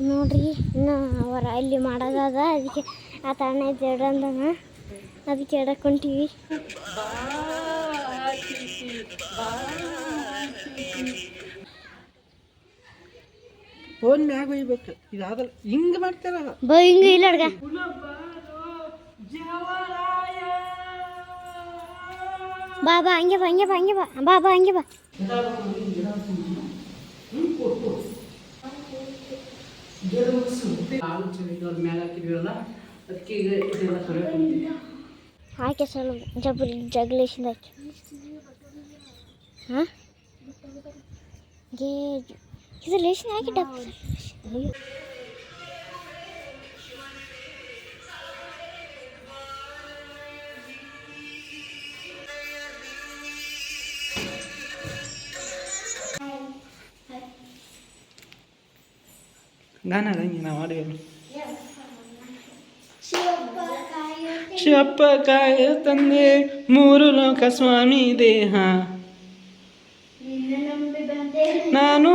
ನೋಡ್ರಿ ಇನ್ನು ಅವರ ಅಲ್ಲಿ ಮಾಡೋದದ ಅದಕ್ಕೆ ಆ ತಾಣ ಜಡಂದನ ಅದಕ್ಕೆ ಎಡಕ್ಕೆ ಹೊಂಟೀವಿ. ಫೋನ್ ಮ್ಯಾಗ ಒಯ್ಬೇಕು. ಇದಾದಲ್ಲ ಹಿಂಗೆ ಮಾಡ್ತಾರಲ್ಲ ಬಾ ಹಿಂಗೆ ಇಲ್ಲ ಅಡ್ಗ. ಬಾ ಬಾ ಹಂಗೆ ಬಾ ಹಂಗೆ ಬಾ ಹಂಗೆ ಬಾ. ಬಾ ಬಾ ಹಂಗೆ ಬಾ. ಹಾಲು ಚೆಲ್ಲಿದವ್ರ ಮ್ಯಾಗ ಹಾಕಿದ್ವಲ್ಲ ಅದಕ್ಕೆ ಈಗ ಇದೆಲ್ಲ ತೊಳೆಯೋಕೆ ಹಾಕಿ ಗಾನ ಹಂಗೆ ನಾವು ಆಡಿಯೋದು ಶಿವಪ್ಪ ಕಾಯ ತಂದೆ ಮೂರು ಲೋಕ ಸ್ವಾಮಿ ದೇಹ ನಾನು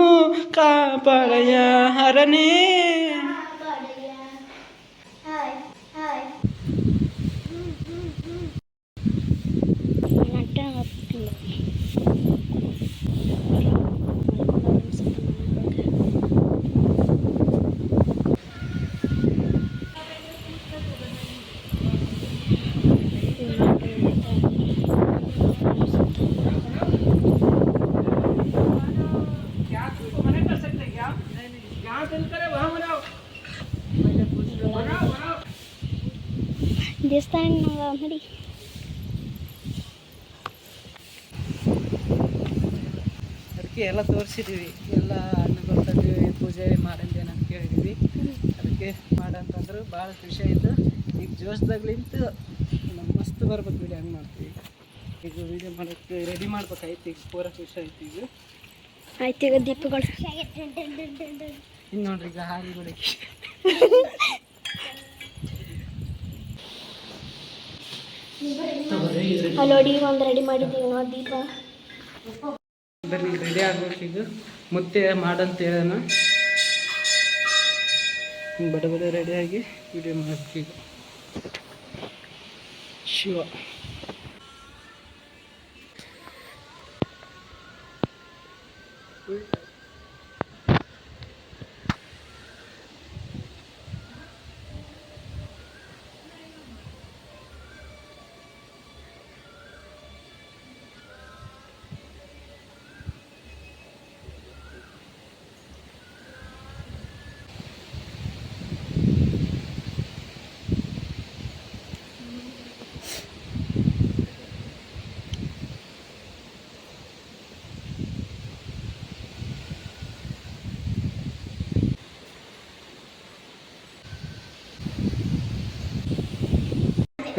ಕಾಪಾಡಯ ಹರನೇ ನಟ ಮಾಡಿ ಅದಕ್ಕೆ ಎಲ್ಲ ತೋರಿಸಿದ್ದೀವಿ ಎಲ್ಲ ಹಣ್ಣುಗಳು ತಂದಿವಿ ಪೂಜೆ ಮಾಡಂದೆ ಅಂತ ಕೇಳಿದ್ವಿ. ಅದಕ್ಕೆ ಮಾಡಂತಂದ್ರು ಭಾಳ ಖುಷಿ ಆಯಿತು. ಈಗ ಜೋಶ್ದಾಗ್ಲಿಂತ ನಮ್ಮ ಮಸ್ತ್ ಬರ್ಬೇಕು ವಿಡಿಯೋ ಹಂಗೆ ಮಾಡ್ತೀವಿ. ಈಗ ವಿಡಿಯೋ ಮಾಡೋಕ್ಕೆ ರೆಡಿ ಮಾಡ್ಬೇಕಾಯ್ತು. ಈಗ ಪೂರ ಖುಷಿ ಆಯ್ತು ಈಗ. ಆಯ್ತು ಈಗ ದೀಪಗಳು. ಇನ್ನು ನೋಡ್ರಿ ಈಗ ಹಾಲು ಅಲ್ಲಿ ಒಂದು ರೆಡಿ ಮಾಡಿದ್ದೀವಿ ನೋಡಿ ದೀಪ. ಬರ್ರಿ ರೆಡಿ ಆಗ್ಬೇಕು ಈಗ ಮುತ್ತೆ ಮಾಡಂತ ಹೇಳೋಣ. ಬಡ ಬಡ ರೆಡಿಯಾಗಿ ವಿಡಿಯೋ ಮಾಡ್ಬೇಕು ಶಿವ.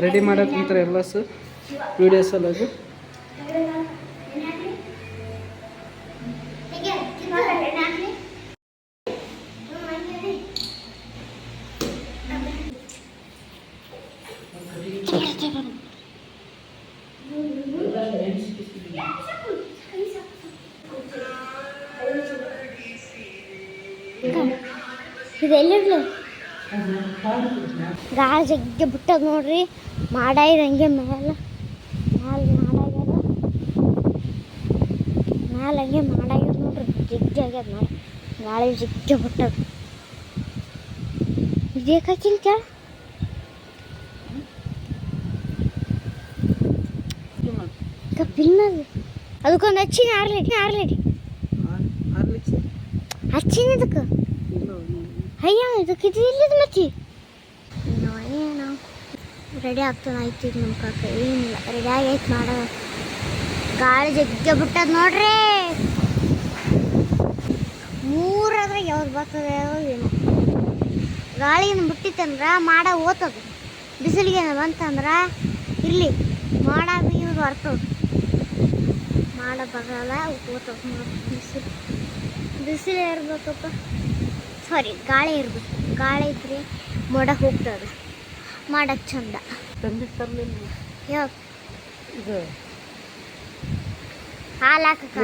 ರೆಡಿ ಮಾಡೋಕೆ ನಿಂತಾರೆ ಎಲ್ಲ ಸರ್ ವಿಡಿಯೋಸ್ ಎಲ್ಲ ಇದು ಎಲ್ಲಿಡ್ಲು ಗಾಳಿ ಜಗ್ಗೆ ಬಿಟ್ಟದ ನೋಡ್ರಿ. ಮಾಡ ಇದೆ ಹಂಗೆ ಮೇಲೆ ಮ್ಯಾಲ ಮಾಡಾಗ್ಯದ ಮ್ಯಾಲ ಹಂಗೆ ಮಾಡಾಗ್ಯದ ನೋಡ್ರಿ ಜಗ್ಗೆ ಆಗ್ಯದ ಮಾಡಿ ಗಾಳಿ ಜಗ್ಗೆ ಬಿಟ್ಟದ ಇದೇಕಿಂತ ಪಿನ್ನದು ಅದಕ್ಕೊಂದು ಹಚ್ಚಿನ ಆರ್ಲಿಟಿ ಆರ್ಲಿಟಿ ಹಚ್ಚಿನ ಇದಕ್ಕೆ ಅಯ್ಯ ಇದಕ್ಕೆ ಇದು ಇಲ್ಲದ ಮಚ್ಚಿ ಏನೋ ರೆಡಿ ಆಗ್ತಾನೆ ಆಯ್ತು ಈಗ ನಮ್ಮ ಕಾಕ. ಏನಿಲ್ಲ ರೆಡಿ ಆಗೈತೆ ಗಾಳಿ ಜಗ್ಗೆ ಬಿಟ್ಟದ ನೋಡ್ರಿ. ಮೂರಾದ್ರೆ ಯಾವ್ದು ಬರ್ತದೆ ಏನೋ. ಗಾಳಿನ ಬಿಟ್ಟಿತ್ತಂದ್ರೆ ಮಾಡ ಓತದ ಬಿಸಿಲಿಗೆ ಬಂತಂದ್ರೆ ಇರಲಿ, ಮಾಡ ಇದು ಬರ್ತದ ಮಾಡ ಬರಲ್ಲ ಓತದ ಬಿಸಿಲು ಬಿಸಿಲು ಇರ್ಬೇಕಪ್ಪ. ಸಾರಿ ಗಾಳಿ ಇರ್ಬೇಕು. ಗಾಳಿ ಇದ್ರೆ ಮೋಡ ಹೋಗ್ತದೆ. ಮಾಡಕ್ಕೆ ಚಂದ. ಇದು ಹಾಲು ಹಾಕಕ್ಕ.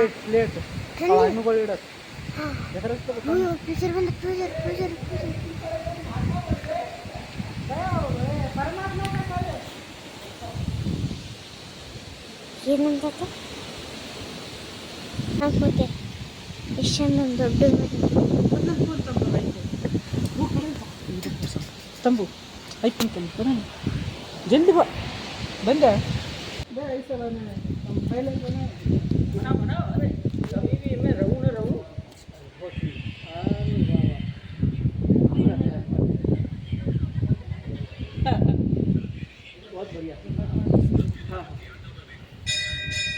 ಪ್ರೆಷರ್ ಬಂದ ಏನಂತ ಎಷ್ಟು ಚಂದ ದೊಡ್ಡ ತಂಬು. Ay, pinkalit ko na. Diyan, di ba? Banda. Banda, isa ba na. Pampailan ko na. Mana, mana, are. Sabi भी मैं रहूँ ना रहूँ बहुत बढ़िया हाँ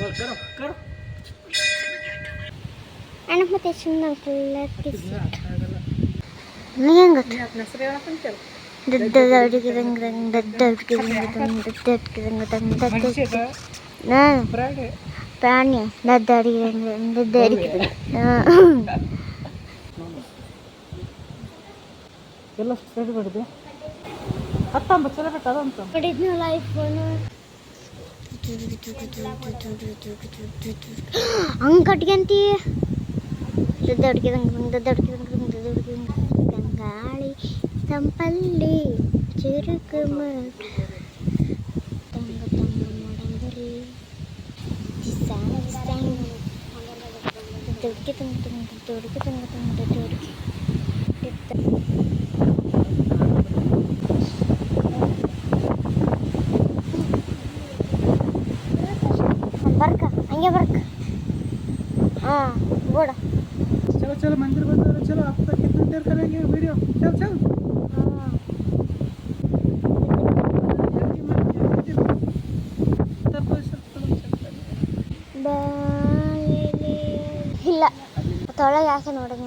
बस करो करो अनमते सुनना कल्ला किसी नहीं अंगत नहीं अपना सरे वाला पंचल ಪ್ರಾಣಿ ಎಲ್ಲ ಸರಿ ಬಿಡ್ದು ಹತ್ತೊಂಬತ್ತು ಸಲ ದೊಡ್ಡ ದೊಡ್ಡ ದೊಡ್ಡ தம்பள்ளி சிறுக்கு தங்க தங்க முடம்பரி துடுக்கி தங்க தங்க துடுக்கி தங்க தங்க துடுக்கி ನೋಡೋದೇ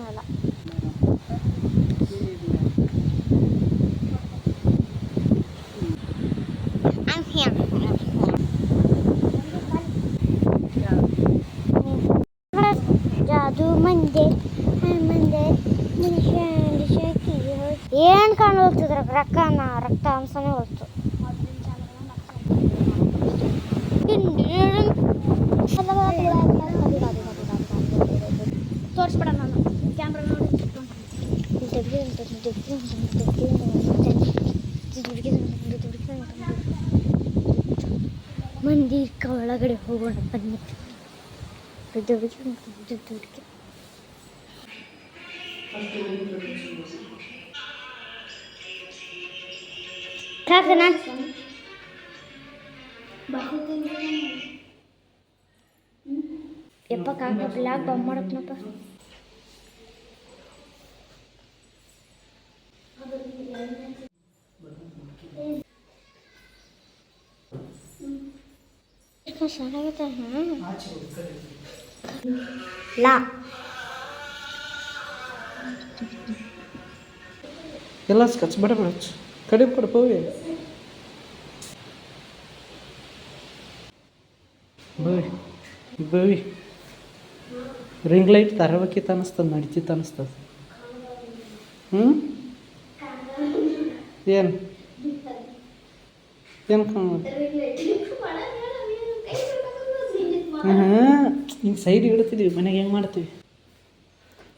ಮಂದಿರ ಒಳಗಡೆ ಹೋಗೋಣ ಬನ್ನಿ ದುಡ್ಡಿಗೆ ಕಾಕನ ಯಪ್ಪ ಕಾಕ ಬ್ಲಾಗ್ ಬಂದ್ ಮಾಡತ್ನಪ್ಪ. ಲಾ. ಎಲ್ಲ ಸ್ಕಚ್ ಬಡ ಬಡ. ಕೊಡು, ಪೋವಿ. ಬವಿ ಬೋಯ್ ರಿಂಗ್ ಲೈಟ್ ತರಬೇಕಿತ್ತು ಅನಿಸ್ತದ ನಡಿತಿ ಅನಿಸ್ತದ ಹ್ಞೂ ಏನು? ಏನು ಹಾಂ ಹಿಂಗೆ ಸೈಡ್ ಇಡ್ತೀವಿ, ಮನೆಗೆ ಹೆಂಗೆ ಮಾಡ್ತೀವಿ?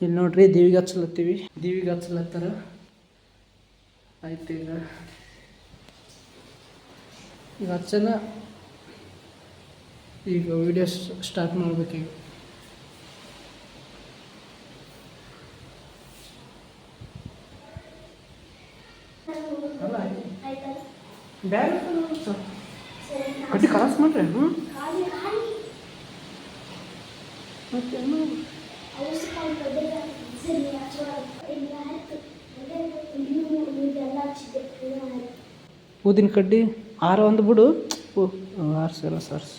ಇಲ್ಲಿ ನೋಡ್ರಿ, ದೇವಿಗೆ ಹಚ್ಚಲತ್ತೀವಿ. ದೇವಿಗೆ ಹಚ್ಚಲತ್ತಾರ? ಆಯ್ತು ಈಗ ಈಗ ಹಚ್ಚನ? ಈಗ ವಿಡಿಯೋ ಸ್ಟಾರ್ಟ್ ಮಾಡ್ಬೇಕೀಗ. ಅಲ್ಲ? ಬ್ಯಾಗ್ ಕಟ್ಟಿ ಕಲಾಸ್ ಮಾಡ್ರಿ ಹ್ಞೂ ಮತ್ತೆ? ಊದಿನ ಕಡ್ಡಿ ಆರ ಒಂದು ಬಿಡು. ಓ ಆರ್ಸಲ್ಲ ಸಾರ್ಸ್.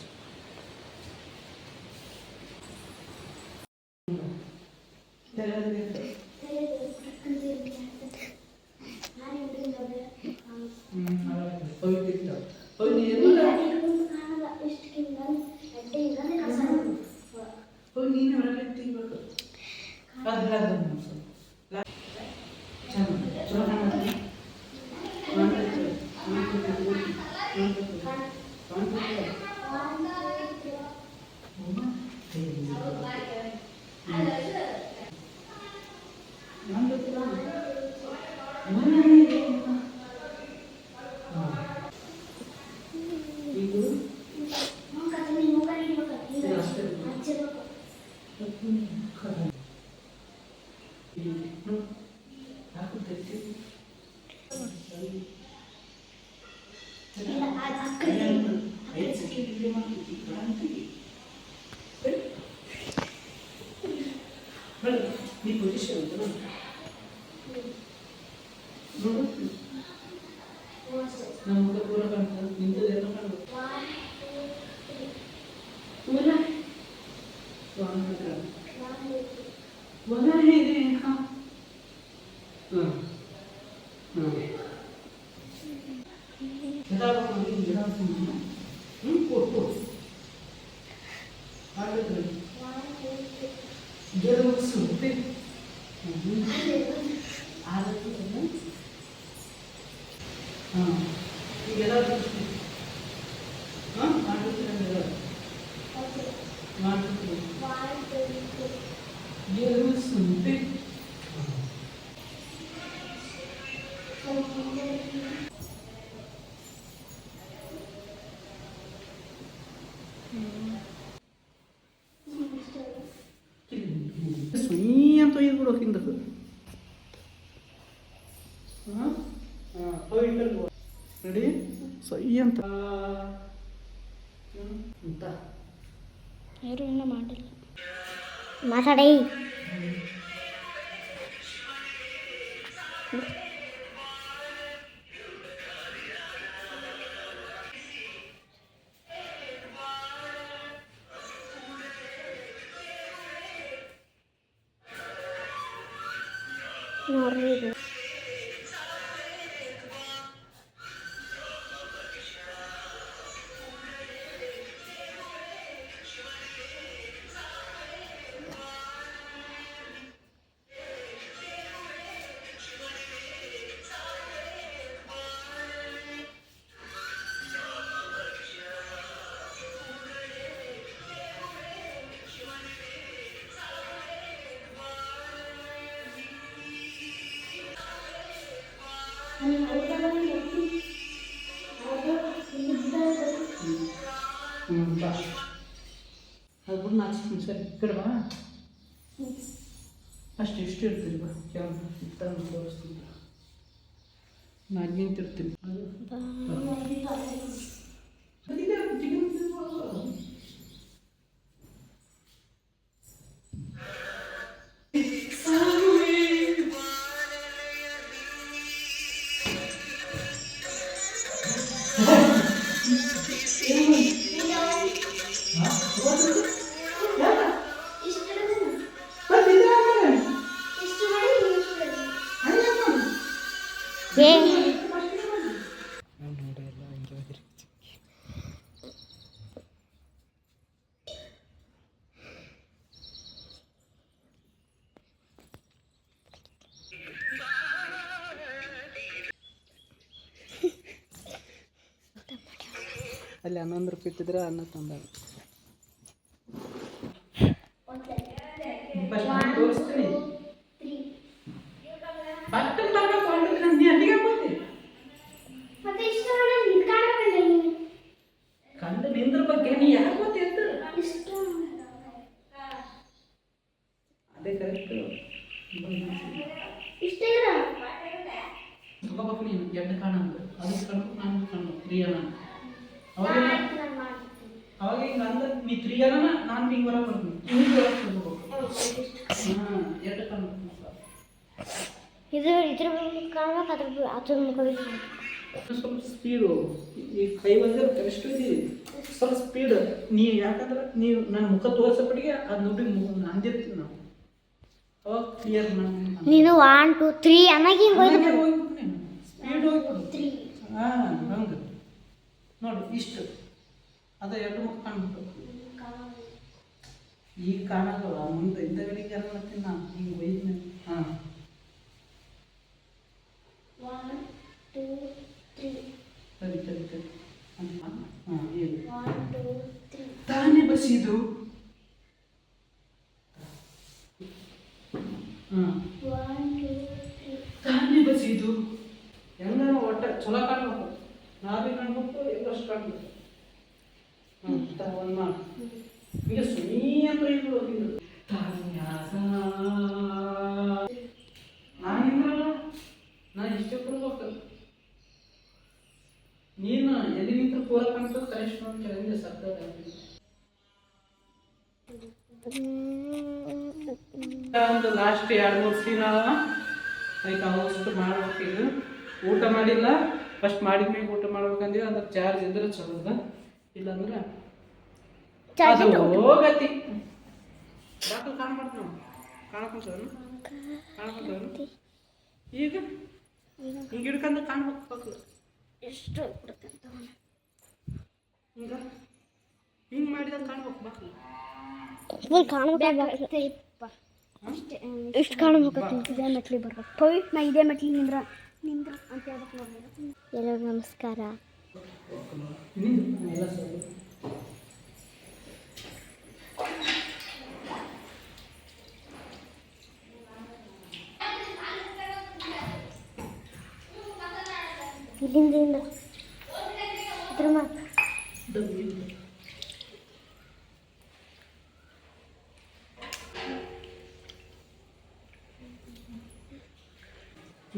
ಅಂತ ಒಯ್ದು ಹಿಂದಕ್ಕೆ ಹಾಂ ಹಾಂ ಅಷ್ಟು ಇಷ್ಟು ಇರ್ತೀರಿ ಬಾ ಕ್ಯಾಮ್ರ ತಂದು ತೋರಿಸ್ತೀನಿ ಇಟ್ಟಿದ್ರೆ ಅನ್ನ ತಂದಾಗ ತೋರಿಸ್ತೀನಿ ಬಟ್ಟನ್ ಬರ್ಬೇಕು ಹೊರಟಿದ್ರೆ ನೀ ಅಲ್ಲಿಗೆ ಹೋಗ್ತಿ ಮತ್ತೆ ಇಷ್ಟು ಕಾಣಬೇಕಲ್ಲ ನೀನು ಕಂಡು ನಿಂದ್ರ ಬಗ್ಗೆ ನೀ ಯಾಕೆ ಗೊತ್ತಿ ಅಂತ ಇಷ್ಟು ಅದೇ ಕರೆಕ್ಟ್ ಇಷ್ಟೇ ಇರ ತಗೋಬೇಕು ನೀನು ಎಡ್ಡ ಕಾಣ ಅಂತ ಅದಕ್ಕೆ ಕಣ್ಣು ನಾನು ಕಣ್ಣು ತ್ರೀಯನ ಅವಾಗ ಅವಾಗ ಹಿಂಗೆ ಅಂದ್ರೆ ನೀ ತ್ರೀಯನ ನಾನು ಹಿಂಗೆ ಹೊರಗೆ ಬರ್ತೀನಿ ಹಿಂಗೆ ಹೊರಗೆ ಎಡ್ಡ ಕಣ್ಣು ಇದು ಇದ್ರ ಕಾಣ್ಬೇಕು ಅದ್ರ ಅದ್ರ. ಸ್ವಲ್ಪ ಸ್ಪೀಡು ಈ ಕೈ ಬಂದ್ರೆ ಕನಿಷ್ಠ ಇದೀವಿ ಸ್ವಲ್ಪ ಸ್ಪೀಡ್ ನೀ ಯಾಕಂದ್ರೆ ನೀವು ನನ್ನ ಮುಖ ತೋರಿಸೋಪಟ್ಟಿಗೆ ಅದು ನೋಡಿ ಅಂದಿರ್ತೀನಿ ನಾವು. ಅವಾಗ ಕ್ಲಿಯರ್ ನಾನು. ನೀನು ಒನ್ ಟು ತ್ರೀ ಹೋಗಿ ಸ್ಪೀಡ್ ಹೋಗಿ ಹಾಂ ಹಂಗೆ. ನೋಡಿ ಇಷ್ಟು. ಅದು ಎರಡು ಮುಖ ಕಾಣ್ಬಿಟ್ಟು. ಈಗ ಕಾಣಲ್ಲ ಮುಂದೆ ಮಾಡ್ತೀನಿ ನಾನು ಹಿಂಗೆ ಒಯ್ದು ಹಾಂ ಒನ್ ಟೂ ತ್ರೀ ಸರಿ ಸರಿ ಸರಿ ಹಾಂ ಏನು ಒನ್ ಟೂ ತ್ರೀ ತಾನೇ ಬಸಿದು ಹಾಂ ಒನ್ ಟೂ ತ್ರೀ ತಾನೇ ಬಸಿದು ಹೆಂಗಾರ ಒಟ್ಟ ಚಲೋ ಕಾಣ್ಬೇಕು ನಾವೇ ಕಾಣ್ಬೇಕು ಎಲ್ಲಷ್ಟು ಕಾಣ್ಬೇಕು ಹ್ಞೂ ಒಂದು ಮಾಡಿ ಈಗ ಸುಮ್ಮನೆ ಅಂತ ಹೇಳ್ಬಿಡು ಹಿಂಗೆ ತಾನ್ಯಾಸ ನಾನಿಂದ್ರಲ್ಲ ನಾ ಇಷ್ಟೇ ಕೊಡ್ಬೇಕು ನೀನು ಎಲ್ಲಿ ನಿಂತ್ರು ಪೂರ ಕಾಣ್ತದೆ ಕನಿಷ್ಠ ಒಂದು ಕೆಳಗಿಂದ ಸತ್ತದ ಒಂದು ಲಾಸ್ಟ್ ಎರಡು ಮೂರು ಸೀನ್ ಅದಕ್ಕೆ ಅವಷ್ಟು ಮಾಡ್ಬೇಕು ಈಗ ಊಟ ಮಾಡಿಲ್ಲ. ಫಸ್ಟ್ ಮಾಡಿದ್ಮೇಲೆ ಊಟ ಮಾಡ್ಬೇಕಂದ್ರೆ ಅಂದ್ರೆ ಚಾರ್ಜ್ ಇದ್ರೆ ಚಲೋದ. ಇಲ್ಲಾಂದ್ರೆ ಅದು ಹೋಗತಿ. ಡಾಕ್ಟರ್ ಕಾಣ್ಬಾರ್ದು ನಾವು ಕಾಣಕೊಂತವನು ಕಾಣಕೊಂತವನು ಈಗ? ಹಿಂಗೆ ಹಿಡ್ಕೊಂಡು ಕಾಣ್ಬೇಕು ಎಷ್ಟು ಹಿಂಗ ಹಿಂಗೆ ಮಾಡಿದಾಗ ಕಾಣ್ಬೇಕು ಮಕ್ಕಳು ಕಾಣ್ಬೇಕಾಗತ್ತೆ ಎಷ್ಟು ಕಾಣ್ಬೇಕು ಇದೇ ಮೆಟ್ಲಿ ಬರ್ಬೇಕು ಪವಿ ನಾ ಇದೇ ಮೆಟ್ಲಿ ನಿಂದ್ರ? ನಿಂದ್ರ ಅಂತ ಹೇಳ್ಬೇಕು ನೋಡಿ ಎಲ್ಲರಿಗೂ ನಮಸ್ಕಾರ. ಇಲ್ಲಿಂದ ಇಂದ ಇದ್ರ ಮಾತು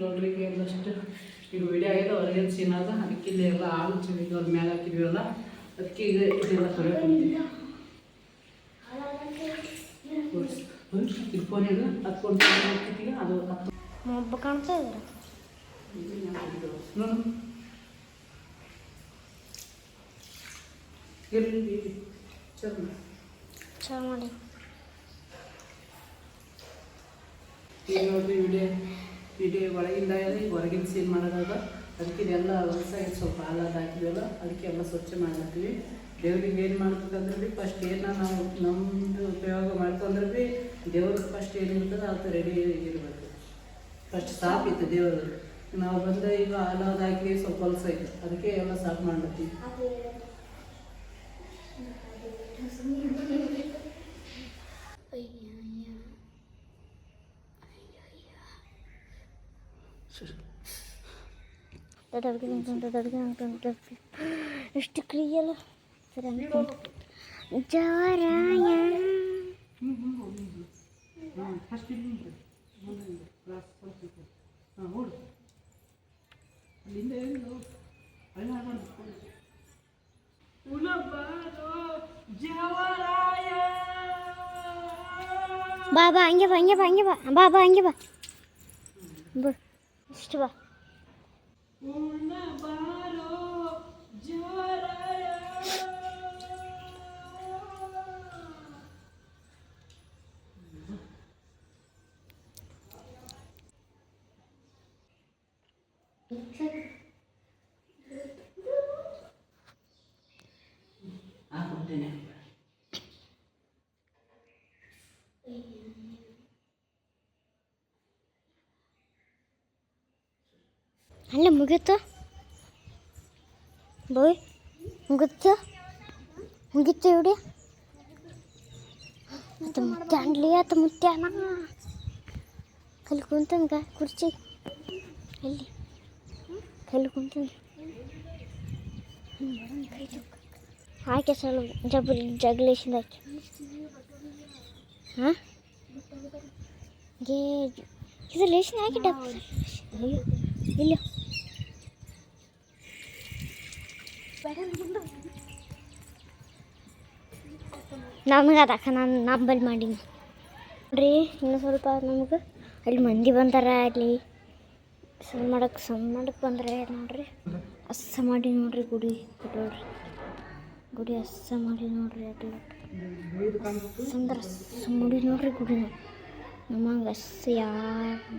ನೋಡ್ರಿ ಈಗ ಎಲ್ಲಷ್ಟು ಈಗ ವಿಡಿಯೋ ಆಗಿದೆ ಹೊರಗಿನ ಸೀನ್ ಅದ ಅದಕ್ಕೆ ಇಲ್ಲಿ ಎಲ್ಲ ಆಳು ಚಿಮಿದ್ದು ಅದ್ರ ಮ್ಯಾಲೆ ಹಾಕಿದ್ವಲ್ಲ ಅದಕ್ಕೆ ಈಗ ಇದೆಲ್ಲ ತೊಳೆಕೊಂತೀವಿ ಇದು ಫೋನ್ ಇದೆ ಹತ್ಕೊಂಡು ಹಾಕಿದ್ದೀಗ ಅದು ಹತ್ತು ಒಬ್ಬ ಕಾಣ್ತಾ ಇದಾರೆ ನೋಡು ಎಲ್ಲಿ ಇಲ್ಲಿ ಚರ್ಮ ಚಲೋ ಮಾಡಿ ಈಗ ನೋಡ್ರಿ ವಿಡಿಯೋ ವಿಡಿಯೋ ಒಳಗಿಂದ ಹೊರಗಿನ ಸೀನ್ ಮಾಡೋದಾಗ ಅದಕ್ಕೆ ಇದೆಲ್ಲ ಹೊಲಸಾಗಿ ಸ್ವಲ್ಪ ಹಾಲಾದ ಹಾಕಿದ್ವಲ್ಲ ಅದಕ್ಕೆ ಎಲ್ಲ ಸ್ವಚ್ಛ ಮಾಡಾಕ್ತೀವಿ ದೇವ್ರಿಗೆ ಏನು ಮಾಡ್ಬೇಕಂದ್ರೆ ಭೀ ಫಸ್ಟ್ ಏನ ನಾವು ನಮ್ಮದು ಉಪಯೋಗ ಮಾಡ್ಕೊಂಡ್ರೆ ಭೀ ದೇವ್ರಿಗೆ ಫಸ್ಟ್ ಏನು ಇರ್ತದೆ ಅದು ರೆಡಿ ಇರಬೇಕು. ಫಸ್ಟ್ ಸಾಫ್ ಇತ್ತು ದೇವರು ನಾವು ಬಂದರೆ ಈಗ ಹಾಲಾದ ಹಾಕಿ ಸ್ವಲ್ಪ ಹೊಲಸಾಯ್ತು ಅದಕ್ಕೆ ಎಲ್ಲ ಸಾಫ್ ಮಾಡ್ಲತ್ತೀವಿ ಎಷ್ಟು ಕ್ರಿಯಲ್ಲ ಸರಿ ಅನ್ಕೊಂಡು ಜವರಾಯ ಹಾಂ ಫಸ್ಟ್ ಇಲ್ಲಿಂದ ಮುಂದಿಂದ ಕ್ಲಾಸ್ ಸ್ವಲ್ಪ ಹಾಂ ಓಡು ಅಲ್ಲಿಂದ ಏನು ಅಲ್ಲ ಉಲಬಾರೋ ಜವರಾಯ ಬಾ ಬಾ, ಹಂಗೆ ಬಾ ಹಂಗೆ ಬಾ ಹಂಗೆ ಬಾ. ಬಾ ಬಾ, ಹಂಗೆ ಬಾ. ಬಿಡು ಇಷ್ಟು ಬಾ. ಉಲಬಾರೋ ಜವರಾಯ ಅಲ್ಲೇ ಮುಗೀತು ಬೋಯ್ ಮುಗಿತು ಮುಗೀತು ಇಡಿ ಆತ ಮುತ್ಯ ಅನ್ಲಿ ಆತ ಮುತ್ಯಾನ ಕಲ್ಲಿ ಕುಂತಂಗ ಕುರ್ಚಿ ಎಲ್ಲಿ ಕಲ್ಲಿ ಕುಂತಂಗ ಆಕೆ ಸಲ ಜಬರಿ ಜಗಲೇಶಿಂದ ಆಕೆ ಹಾಂ ಗೇ ಇದು ಲೇಶಿನ ಹಾಕಿ ಡಬ್ಬ ಅಯ್ಯೋ ಇಲ್ಲ ನಮಗೆ ಅದಕ್ಕೆ ನಾನು ನಂಬಲ್ ಮಾಡೀನಿ. ನೋಡ್ರಿ, ಇನ್ನು ಸ್ವಲ್ಪ ನಮ್ಗೆ ಅಲ್ಲಿ ಮಂದಿ ಬಂದಾರ ಅಲ್ಲಿ. ಸಣ್ಣ ಮಾಡಕ್ಕೆ ಸಣ್ಣ ಮಾಡಕ್ಕೆ ಬಂದ್ರೆ ನೋಡ್ರಿ, ಅಸ್ಸ ಮಾಡಿ ನೋಡ್ರಿ ಗುಡಿ ನೋಡ್ರಿ ಗುಡಿ ಅಸ್ಸ ಮಾಡಿ ನೋಡ್ರಿ ಅದು. ಸುಂದರ ಮಾಡಿ ನೋಡ್ರಿ ಗುಡಿ. ನಮಗೆ ಅಸ್ಸ ಯಾರು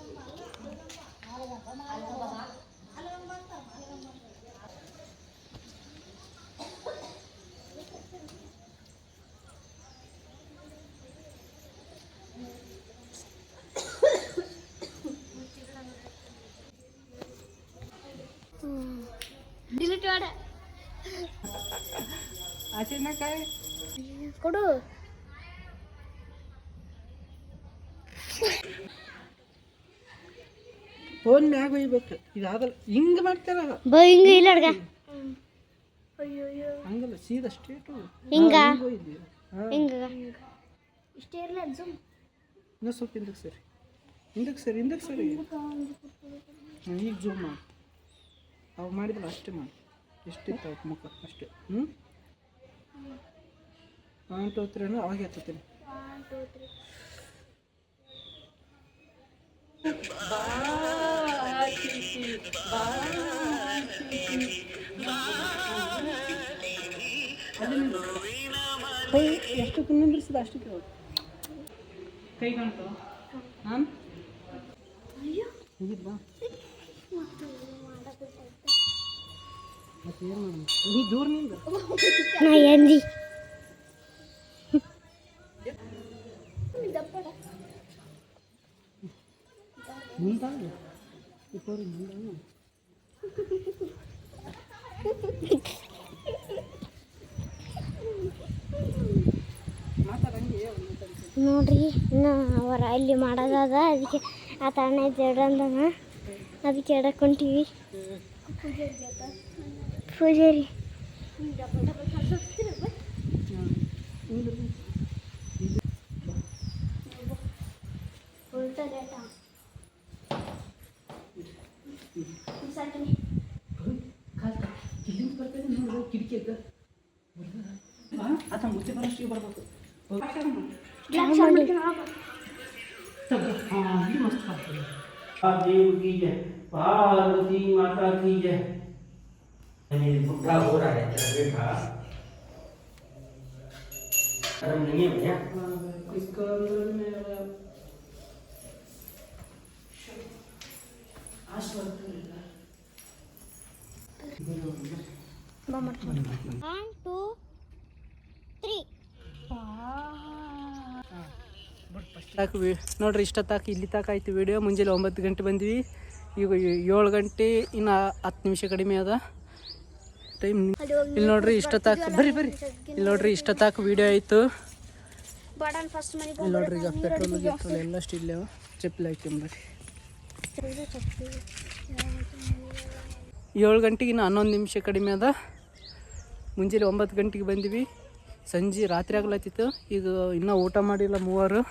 ಆಚೆನಕಾಯಿ ಕೊಡು. ಫೋನ್ ಮ್ಯಾಗ ಒಯ್ಬೇಕು. ಇದಾದಲ್ಲ ಹಿಂಗೆ ಮಾಡ್ತಾರಲ್ಲ ಬಾ ಹಿಂಗ ಇಲ್ಲ ಅಡ್ಗ. ಹಂಗಲ್ಲ ಸೀದಾ ಸ್ಟ್ರೇಟ್ ಹಿಂಗ? ಹಿಂಗ? ಇಷ್ಟೇ ಇರಲ್ಲ ಜುಮ್ ಇನ್ನೂ ಸ್ವಲ್ಪ ಹಿಂದಕ್ಕೆ ಸರಿ. ಹಿಂದಕ್ಕೆ ಸರಿ ಹಿಂದಕ್ಕೆ ಸರಿ. ಈಗ ಜೂಮ್ ಮಾಡಿ. ಅವು ಮಾಡಿದ್ರೆ ಅಷ್ಟೇ ಮಾಡಿ. ಎಷ್ಟಿತ್ತು ಅವ್ರ ಮುಖ? ಅಷ್ಟೇ. ಹ್ಞೂ ಒನ್ ಟು ತ್ರೀನು ಅವಾಗ ಎತ್ತುತ್ತೀನಿ ಕೈ ಎಷ್ಟು ನಿಂದ್ರಿಸಿದ ಅಷ್ಟು ಹೋಗಿ. ಕೈ ಕಾಣ್ತು? ಹಾಂ? ನೀ ನೋಡ್ರಿ ಅವರ ಇಲ್ಲಿ ಮಾಡೋದದ ಅದಕ್ಕೆ ಆ ತಾಣ ಜಡಂದನ. ಅದಕ್ಕೆ ಎಡಕ್ಕೆ ಹೊಂಟೀವಿ. ಪೂಜಾರಿ ಇಲ್ಲಿಂದ ಬರ್ತೇನೆ ನೋಡು ಕಿಟಕಿಯಾಗ ಹಾಂ ಆತ ಮುಚ್ಚೆ ಬರೋಷ್ಟಿಗೆ ಬರ್ಬೇಕು ಹಾಂ ಇಲ್ಲಿ ಮಸ್ತ್ ಬರ್ತದೆ देव की जय पार्वती माता की जय ನನಗೆ ಪುಟ್ಟ ಊರ One, two, three. ಸಾಕು ನೋಡ್ರಿ ಇಷ್ಟ ತಾಕ ಇಲ್ಲಿ ತಾಕ ಆಯ್ತು ವಿಡಿಯೋ ಮುಂಜಾನೆ ಒಂಬತ್ತು ಗಂಟೆ ಬಂದ್ವಿ. ಈಗ ಏಳು ಗಂಟೆ ಇನ್ನು ಹತ್ತು ನಿಮಿಷ ಕಡಿಮೆ ಅದ. ಟೈಮ್ ಇಲ್ಲಿ ನೋಡ್ರಿ ಇಷ್ಟ ತಾಕ ಬರ್ರಿ ಬರ್ರಿ. ಇಲ್ಲಿ ನೋಡ್ರಿ ಇಷ್ಟ ತಾಕ ವಿಡಿಯೋ ಆಯಿತು. ಇಲ್ಲಿ ನೋಡ್ರಿ ಈಗ ಪೆಟ್ರೋಲ್ ಗಿಟ್ರೋಲ್ ಎಲ್ಲ ಇಲ್ಲೇ ಚಪ್ಪಲಿ ಹಾಕ್ಕೊಂಬರ್ರಿ ಏಳು ಗಂಟೆಗೆ ಇನ್ನು ಹನ್ನೊಂದು ನಿಮಿಷ ಕಡಿಮೆ ಅದ. ಮುಂಜಾನೆ ಒಂಬತ್ತು ಗಂಟೆಗೆ ಬಂದಿವಿ. ಸಂಜೆ ರಾತ್ರಿ ಆಗ್ಲತ್ತಿತ್ತು. ಈಗ ಇನ್ನೂ ಊಟ ಮಾಡಿಲ್ಲ ಮೂವರು.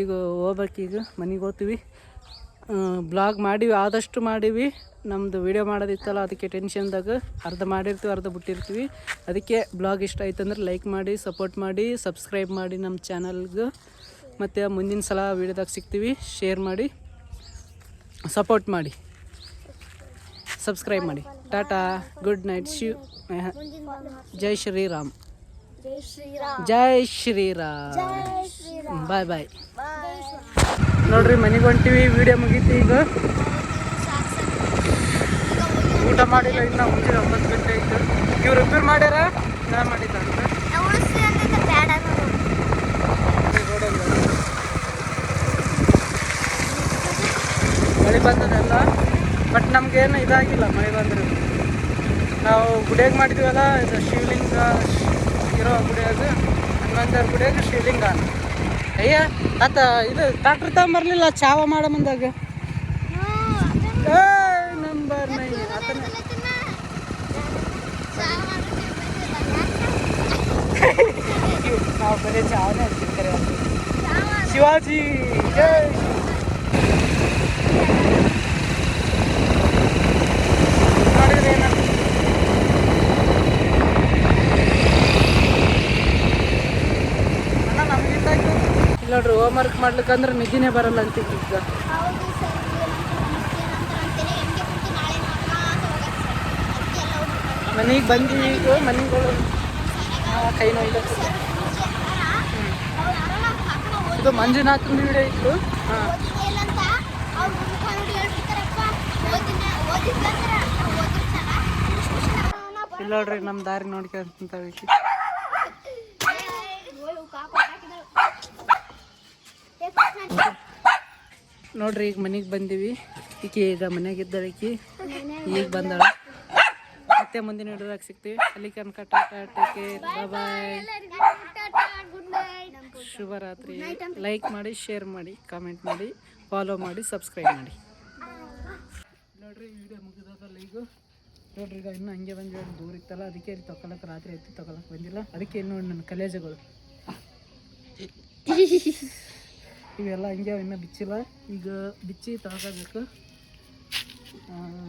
ಈಗ ಹೋಗ್ಬೇಕೀಗ ಮನೆಗೆ ಹೋಗ್ತೀವಿ. ಬ್ಲಾಗ್ ಮಾಡೀವಿ ಆದಷ್ಟು ಮಾಡೀವಿ. ನಮ್ಮದು ವೀಡಿಯೋ ಮಾಡೋದಿತ್ತಲ್ಲ ಅದಕ್ಕೆ ಟೆನ್ಷನ್ದಾಗ ಅರ್ಧ ಮಾಡಿರ್ತೀವಿ ಅರ್ಧ ಬಿಟ್ಟಿರ್ತೀವಿ. ಅದಕ್ಕೆ ಬ್ಲಾಗ್ ಇಷ್ಟ ಆಯ್ತು ಅಂದ್ರೆ ಲೈಕ್ ಮಾಡಿ ಸಪೋರ್ಟ್ ಮಾಡಿ ಸಬ್ಸ್ಕ್ರೈಬ್ ಮಾಡಿ ನಮ್ಮ ಚಾನಲ್ಗೆ ಮತ್ತು ಮುಂದಿನ ಸಲ ವೀಡಿಯೋದಾಗ ಸಿಗ್ತೀವಿ ಶೇರ್ ಮಾಡಿ ಸಪೋರ್ಟ್ ಮಾಡಿ. ಸಬ್ಸ್ಕ್ರೈಬ್ ಮಾಡಿ. ಟಾಟಾ ಗುಡ್ ನೈಟ್ ಶಿವ್ ಜೈ ಶ್ರೀರಾಮ್. ಜೈ ಶ್ರೀರಾಮ್. ಬಾಯ್ ಬಾಯ್ ನೋಡ್ರಿ, ಮನೆಗೆ ಹೊಂಟಿವಿ ವಿಡಿಯೋ ಮುಗೀತು ಈಗ. ಊಟ ಮಾಡಿಲ್ಲ, ಇನ್ನು ಮುಂಜಾನೆ ಒಂಬತ್ತು ಗಂಟೆ ಆಯ್ತು. ಇವ್ರು ರಿಪೇರ್ ಮಾಡ್ಯಾರ? ನಾ ಮಾಡಿದ್ದ ಮಳೆ ಬಂದದೆಲ್ಲ? ಬಟ್ ನಮಗೇನು ಇದಾಗಿಲ್ಲ ಮಳೆ ಬಂದ್ರೆ. ನಾವು ಗುಡಿಯಾಗ ಮಾಡಿದ್ವಲ್ಲ, ಇದು ಶಿವಲಿಂಗ ಇರೋ ಗುಡಿಯಾಗ, ಹನುಮಂತರ ಗುಡಿಯಾಗ ಶಿವಲಿಂಗ ಅಯ್ಯ, ಆತ ಇದು ಟ್ರಾಕ್ಟರ್ ತಗೊಂಬರ್ಲಿಲ್ಲ, ಚಾವ ಮಾಡ ಮುಂದಾಗ ನಂಬರ್ ನೈ ಆತನ. ನಾವು ಬರೀ ಚಾವನೇ ಹಚ್ಚಿರ್ತಾರೆ ಶಿವಾಜಿ ಜೈ ನೋಡಿದ್ರೆ ಏನ ನೋಡ್ರಿ ಹೋಮ್ ವರ್ಕ್ ಮಾಡ್ಲಿಕ್ಕಂದ್ರೆ ನಿಧಿನೇ ಬರಲ್ಲ ಹೋಗ್ಬೇಕು ಮನೆಗೆ ಬಂದಿ ಈಗ ಮನೆಗೆ ಕೈ ನೋಯ್ದ ಇದು ಮಂಜುನಾಥ್ ವಿಡಿಯೋ ಇತ್ತು. ಹಾಂ. ನೋಡಿ ಇಲ್ಲಿ ನೋಡ್ರಿ ನಮ್ಮ ದಾರಿ ನೋಡ್ಕೊಂತ ನೋಡ್ರಿ ಈಗ ಮನೆಗೆ ಬಂದೀವಿ. ಈಕೆ ಈಗ ಮನೆಗೆ ಇದ್ದಾಳೆ ಈಕಿ. ಈಗ ಬಂದಾಳ. ಮತ್ತೆ ಮುಂದಿನ ಹಿಡಿದಾಗ ಸಿಗ್ತೀವಿ. ಅಲ್ಲಿ ಕನಕ ಟಾಟಾ ಟೇಕ್ ಬಾಯ್ ಶುಭರಾತ್ರಿ. ಲೈಕ್ ಮಾಡಿ ಶೇರ್ ಮಾಡಿ ಕಾಮೆಂಟ್ ಮಾಡಿ ಫಾಲೋ ಮಾಡಿ ಸಬ್ಸ್ಕ್ರೈಬ್ ಮಾಡಿ. ನೋಡ್ರಿ ವಿಡಿಯೋ ಮುಗಿದಲ್ಲ ಈಗ. ನೋಡ್ರಿ ಈಗ ಇನ್ನೂ ಹಂಗೆ ಬಂದು ದೂರ ಇತ್ತಲ್ಲ ಅದಕ್ಕೆ ಇಲ್ಲಿ ತಗೊಳಕ್ಕೆ ರಾತ್ರಿ ಎತ್ತಿ ತಗೊಳಕ್ಕೆ ಬಂದಿಲ್ಲ. ಅದಕ್ಕೆ ನೋಡಿ ನನ್ನ ಕಲೇಜಗಳು ಇವೆಲ್ಲ ಹಂಗೆ ಇನ್ನೂ ಬಿಚ್ಚಿಲ್ಲ. ಈಗ ಬಿಚ್ಚಿ ತಗೋಬೇಕು